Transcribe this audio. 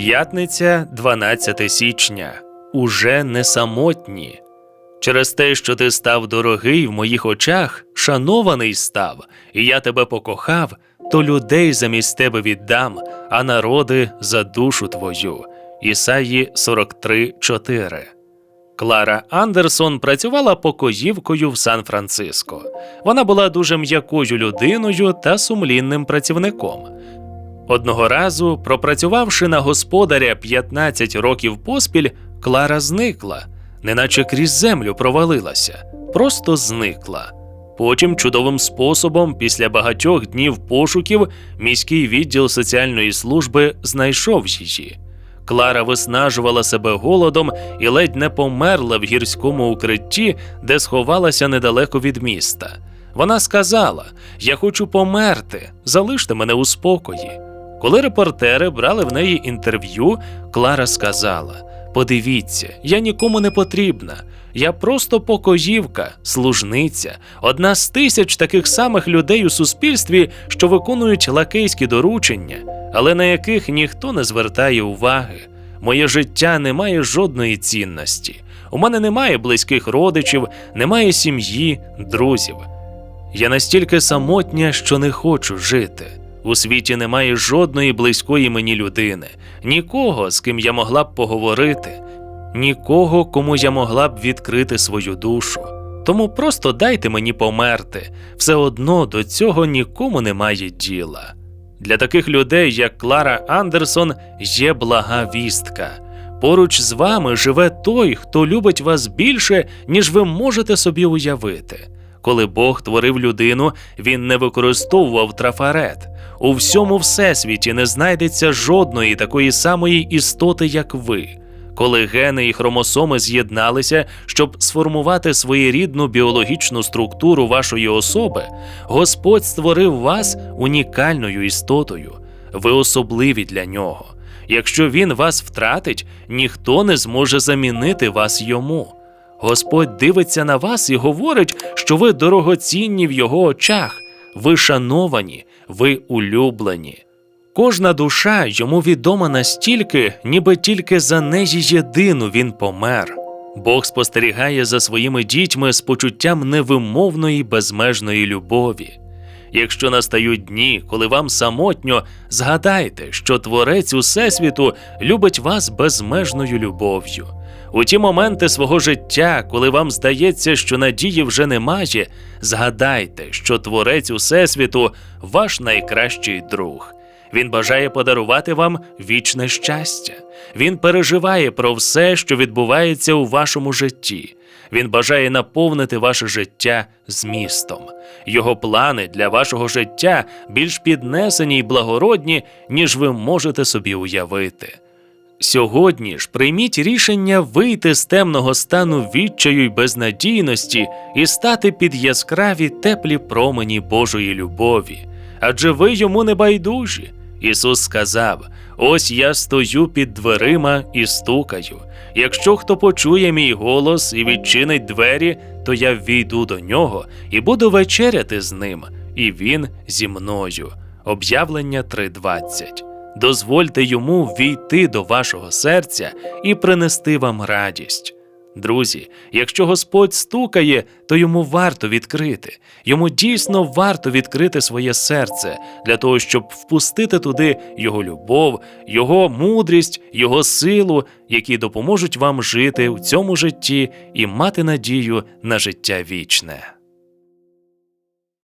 П'ятниця, 12 січня. Уже не самотні. Через те, що ти став дорогий в моїх очах, шанований став, і я тебе покохав, то людей замість тебе віддам, а народи за душу твою. Ісаї 43.4 Клара Андерсон працювала покоївкою в Сан-Франциско. Вона була дуже м'якою людиною та сумлінним працівником. Одного разу, пропрацювавши на господаря 15 років поспіль, Клара зникла, неначе крізь землю провалилася, просто зникла. Потім чудовим способом, після багатьох днів пошуків, міський відділ соціальної служби знайшов її. Клара виснажувала себе голодом і ледь не померла в гірському укритті, де сховалася недалеко від міста. Вона сказала: Я хочу померти, залиште мене у спокої. Коли репортери брали в неї інтерв'ю, Клара сказала: Подивіться, я нікому не потрібна. Я просто покоївка, служниця, одна з тисяч таких самих людей у суспільстві, що виконують лакейські доручення, але на яких ніхто не звертає уваги. Моє життя не має жодної цінності. У мене немає близьких родичів, немає сім'ї, друзів. Я настільки самотня, що не хочу жити. У світі немає жодної близької мені людини, нікого, з ким я могла б поговорити, нікого, кому я могла б відкрити свою душу. Тому просто дайте мені померти, все одно до цього нікому немає діла. Для таких людей, як Клара Андерсон, є блага вістка. Поруч з вами живе той, хто любить вас більше, ніж ви можете собі уявити. Коли Бог творив людину, він не використовував трафарет. У всьому всесвіті не знайдеться жодної такої самої істоти, як ви. Коли гени і хромосоми з'єдналися, щоб сформувати своєрідну біологічну структуру вашої особи, Господь створив вас унікальною істотою. Ви особливі для нього. Якщо він вас втратить, ніхто не зможе замінити вас йому. Господь дивиться на вас і говорить, що ви дорогоцінні в його очах, ви шановані, ви улюблені. Кожна душа йому відома настільки, ніби тільки за неї єдину він помер. Бог спостерігає за своїми дітьми з почуттям невимовної безмежної любові. Якщо настають дні, коли вам самотньо, згадайте, що Творець Усесвіту любить вас безмежною любов'ю. У ті моменти свого життя, коли вам здається, що надії вже немає, згадайте, що Творець Усесвіту ваш найкращий друг. Він бажає подарувати вам вічне щастя. Він переживає про все, що відбувається у вашому житті. Він бажає наповнити ваше життя змістом. Його плани для вашого життя більш піднесені й благородні, ніж ви можете собі уявити. Сьогодні ж прийміть рішення вийти з темного стану відчаю й безнадійності і стати під яскраві теплі промені Божої любові. Адже ви йому не байдужі. Ісус сказав: Ось я стою під дверима і стукаю. Якщо хто почує мій голос і відчинить двері, то я війду до нього і буду вечеряти з ним, і він зі мною. Об'явлення 3.20 дозвольте йому війти до вашого серця і принести вам радість. Друзі, якщо Господь стукає, то йому варто відкрити. Йому дійсно варто відкрити своє серце для того, щоб впустити туди його любов, його мудрість, його силу, які допоможуть вам жити в цьому житті і мати надію на життя вічне.